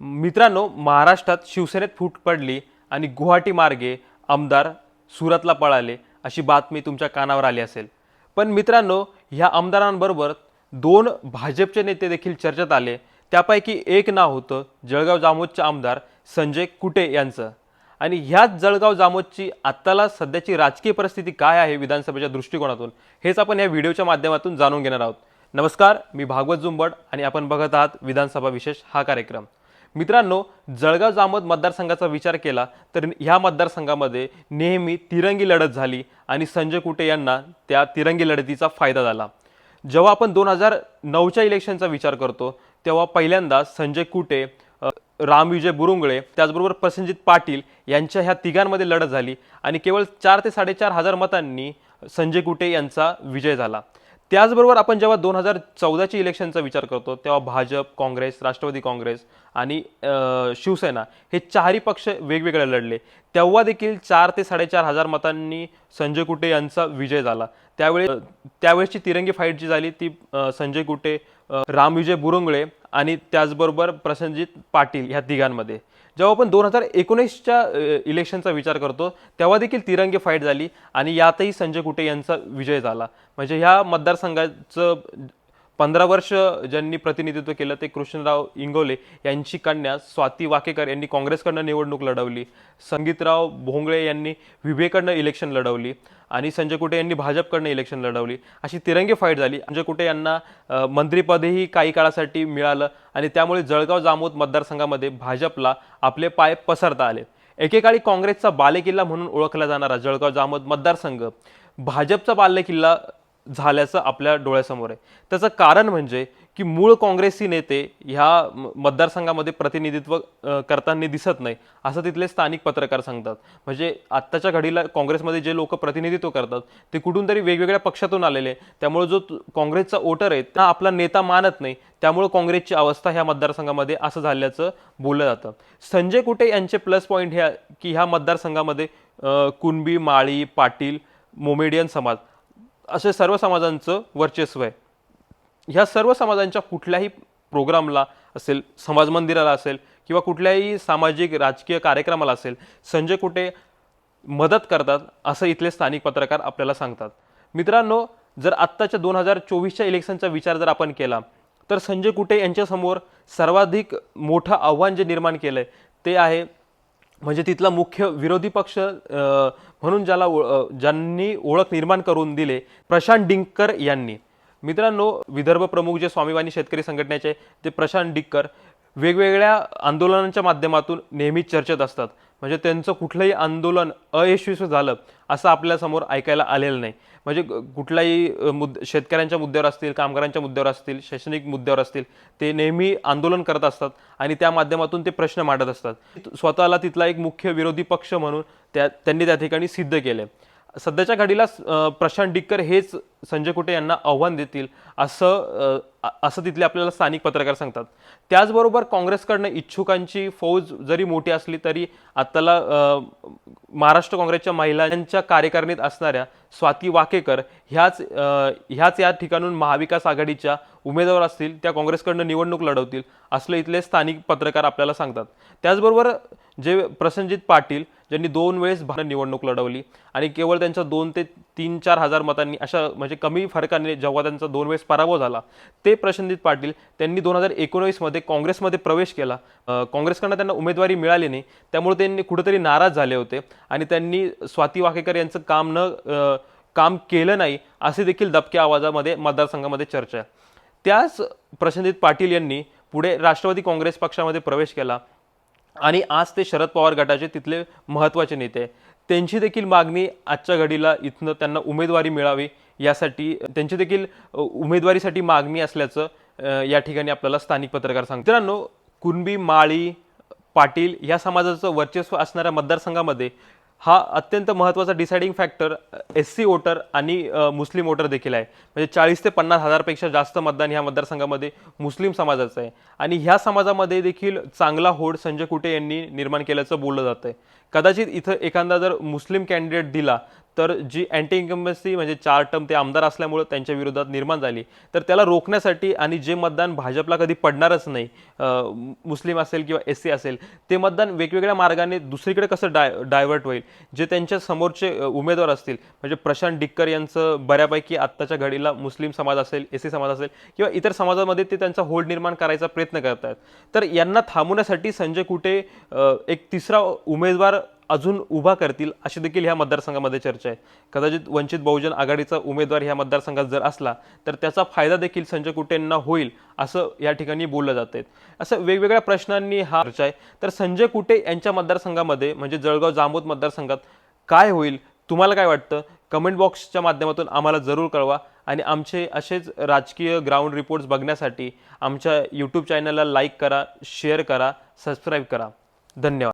मित्रांनो महाराष्ट्रात शिवसेनेत फूट पडली आणि गुवाहाटी मार्गे आमदार सुरतला पळाले अशी बातमी तुमच्या कानावर आली असेल. पण मित्रांनो ह्या आमदारांबरोबर दोन भाजपचे नेते देखील चर्चेत आले. त्यापैकी एक नाव होतं जळगाव जामोदचे आमदार संजय कुटे यांचं. आणि ह्याच जळगाव जामोदची आत्ताला सध्याची राजकीय परिस्थिती काय आहे विधानसभेच्या दृष्टिकोनातून हेच आपण या व्हिडिओच्या माध्यमातून जाणून घेणार आहोत. नमस्कार मी भागवत जुंबड आणि आपण बघत आहात विधानसभा विशेष हा कार्यक्रम. मित्रांनो जळगाव जामोद मतदारसंघाचा विचार केला तर ह्या मतदारसंघामध्ये नेहमी तिरंगी लढत झाली आणि संजय कुटे यांना त्या तिरंगी लढतीचा फायदा झाला. जेव्हा आपण दोन हजार नऊच्या इलेक्शनचा विचार करतो तेव्हा पहिल्यांदा संजय कुटे रामविजय बुरुंगळे त्याचबरोबर प्रसंजित पाटील यांच्या ह्या तिघांमध्ये लढत झाली आणि केवळ चार ते साडेचार हजार मतांनी संजय कुटे यांचा विजय झाला. त्याचबरोबर आपण जेव्हा दोन हजार चौदाच्या इलेक्शनचा विचार करतो तेव्हा भाजप काँग्रेस राष्ट्रवादी काँग्रेस आणि शिवसेना हे चारही पक्ष वेगवेगळे लढले. तेव्हा देखील चार ते साडेचार हजार मतांनी संजय कुटे यांचा विजय झाला. त्यावेळी त्यावेळेसची तिरंगी फाईट जी झाली ती संजय कुटे रामविजय बुरुंगळे आणि त्याचबरोबर प्रसंजित पाटील ह्या तिघांमध्ये. जेव्हा आपण दोन हजार एकोणीसच्या इलेक्शनचा विचार करतो तेव्हा देखील तिरंगी फाईट झाली आणि यातही संजय कुटे यांचा विजय झाला. म्हणजे ह्या मतदारसंघाचं पंधरा वर्ष ज्यांनी प्रतिनिधित्व केलं ते कृष्णराव इंगोले यांची कन्या स्वाती वाकेकर यांनी काँग्रेसकडनं निवडणूक लढवली. संगीतराव भोंगळे यांनी विवेकडनं इलेक्शन लढवली आणि संजय कुटे यांनी भाजपकडनं इलेक्शन लढवली. अशी तिरंगी फाईट झाली. संजय कुटे यांना अ, मंत्रिपदही काही काळासाठी मिळालं आणि त्यामुळे जळगाव जामोद मतदारसंघामध्ये भाजपला आपले पाय पसरता आले. एकेकाळी काँग्रेसचा बालेकिल्ला म्हणून ओळखला जाणारा जळगाव जामोद मतदारसंघ भाजपचा बालेकिल्ला झाल्याचं आपल्या डोळ्यासमोर आहे. त्याचं कारण म्हणजे की मूळ काँग्रेसी नेते ह्या मतदारसंघामध्ये प्रतिनिधित्व करताना दिसत नाही असं तिथले स्थानिक पत्रकार सांगतात. म्हणजे आत्ताच्या घडीला काँग्रेसमध्ये जे लोक प्रतिनिधित्व करतात ते कुठून तरी वेगवेगळ्या पक्षातून आलेले त्यामुळे जो काँग्रेसचा वोटर आहे त्या आपला नेता मानत नाही त्यामुळे काँग्रेसची अवस्था ह्या मतदारसंघामध्ये असं झाल्याचं बोललं जातं. संजय कुटे यांचे प्लस पॉईंट ह्या की ह्या मतदारसंघामध्ये कुणबी माळी पाटील मोमेडियन समाज असे सर्व समाजांचं वर्चस्व आहे. ह्या सर्व समाजांच्या कुठल्याही प्रोग्रामला असेल समाज मंदिराला असेल किंवा कुठल्याही सामाजिक राजकीय कार्यक्रमाला असेल संजय कुठे मदत करतात असं इथले स्थानिक पत्रकार आपल्याला सांगतात. मित्रांनो जर आत्ताच्या दोन हजार चोवीसच्या इलेक्शनचा विचार जर आपण केला तर संजय कुटे यांच्यासमोर सर्वाधिक मोठं आव्हान जे निर्माण केलं आहे ते आहे म्हणजे तिथला मुख्य विरोधी पक्ष म्हणून ज्याला ओळ- ज्यांनी ओळख निर्माण करून दिले प्रशांत डिंकर यांनी. मित्रांनो विदर्भ प्रमुख जे स्वाभिमानी शेतकरी संघटनेचे ते प्रशांत डिक्कर वेगवेगळ्या आंदोलनांच्या माध्यमातून नेहमी चर्चेत असतात. म्हणजे त्यांचं कुठलंही आंदोलन अयशस्वी झालं असं आपल्यासमोर ऐकायला आलेलं नाही. म्हणजे कुठलाही अ, मुद्द शेतकऱ्यांच्या मुद्द्यावर असतील कामगारांच्या मुद्द्यावर असतील शैक्षणिक मुद्द्यावर असतील ते नेहमी आंदोलन करत असतात आणि त्या माध्यमातून ते प्रश्न मांडत असतात. स्वतःला तिथला एक मुख्य विरोधी पक्ष म्हणून त्या त्यांनी त्या ठिकाणी सिद्ध केले सध्याच्या घडीला प्रशांत डिक्कर हेच संजय कुटे यांना आव्हान देतील असं असं तिथले आपल्याला स्थानिक पत्रकार सांगतात. त्याचबरोबर काँग्रेसकडनं इच्छुकांची फौज जरी मोठी असली तरी आत्ताला महाराष्ट्र काँग्रेसच्या महिलांच्या कार्यकारिणीत असणाऱ्या स्वाती वाकेकर ह्याच ह्याच या ठिकाणून महाविकास आघाडीच्या उमेदवार असतील त्या काँग्रेसकडनं निवडणूक लढवतील असलं इथले स्थानिक पत्रकार आपल्याला सांगतात. त्याचबरोबर जे प्रसंजित पाटील ज्यांनी दोन वेळेस भारत निवडणूक लढवली आणि केवळ त्यांच्या दोन ते तीन चार हजार मतांनी अशा म्हणजे कमी फरकाने जेव्हा त्यांचा दोन वेळेस पराभव झाला ते प्रसंजित पाटील त्यांनी दोन हजार एकोणीसमध्ये काँग्रेसमध्ये प्रवेश केला. काँग्रेसकडनं त्यांना उमेदवारी मिळाली नाही त्यामुळे त्यांनी कुठेतरी नाराज झाले होते आणि त्यांनी स्वाती वाकेकर यांचं काम न काम केलं नाही असे देखील दबक्या आवाजामध्ये मतदारसंघामध्ये चर्चा आहे. त्याच प्रसंजित पाटील यांनी पुढे राष्ट्रवादी काँग्रेस पक्षामध्ये प्रवेश केला. आणि आज ते शरद पवार गटाचे तिथले महत्त्वाचे नेते आहे. त्यांची देखील मागणी आजच्या घडीला इथनं त्यांना उमेदवारी मिळावी यासाठी त्यांची देखील उमेदवारीसाठी मागणी असल्याचं या ठिकाणी आपल्याला स्थानिक पत्रकार सांगतात मित्रांनो कुणबी माळी पाटील या समाजाचं वर्चस्व असणाऱ्या मतदारसंघामध्ये हा अत्यंत महत्त्वाचा deciding factor S C voter आणि मुस्लिम वोटर देखील आहे. म्हणजे चाळीस ते पन्नास हजारपेक्षा जास्त मतदान ह्या मतदारसंघामध्ये मुस्लिम समाजाचं आहे. आणि ह्या समाजामध्ये देखील चांगला होड संजय कुटे यांनी निर्माण केल्याचं बोललं जातं आहे कदाचित इथं एखादा जर मुस्लिम कॅन्डिडेट दिला तर जी अँटी इन्कम्बन्सी म्हणजे चार टर्म ते आमदार असल्यामुळं त्यांच्या विरोधात निर्माण झाली. तर त्याला रोखण्यासाठी आणि जे मतदान भाजपला कधी पडणारच नाही मुस्लिम असेल किंवा एस सी असेल ते मतदान वेगवेगळ्या मार्गाने दुसरीकडे कसं डाय डायव्हर्ट होईल जे त्यांच्या समोरचे उमेदवार असतील म्हणजे प्रशांत डिक्कर यांचं बऱ्यापैकी आत्ताच्या घडीला मुस्लिम समाज असेल एस सी समाज असेल किंवा इतर समाजामध्ये ते त्यांचा होल्ड निर्माण करायचा प्रयत्न करत आहेत तर यांना थांबवण्यासाठी संजय कुटे एक तिसरा उमेदवार अजून उभा करतील अशी देखील ह्या मतदारसंघामध्ये चर्चा आहे. कदाचित वंचित बहुजन आघाडीचा उमेदवार ह्या मतदारसंघात जर असला तर त्याचा फायदा देखील संजय कुटेंना होईल असं या ठिकाणी बोललं जात आहे. असं वेगवेगळ्या प्रश्नांनी हा चर्चा आहे. तर संजय कुटे यांच्या मतदारसंघामध्ये म्हणजे जळगाव जामोद मतदारसंघात काय होईल तुम्हाला काय वाटतं? कमेंट बॉक्सच्या माध्यमातून आम्हाला जरूर कळवा. आणि आमचे असेच राजकीय ग्राउंड रिपोर्ट्स बघण्यासाठी आमच्या यूट्यूब चॅनलला लाईक करा शेअर करा सबस्क्राईब करा. धन्यवाद.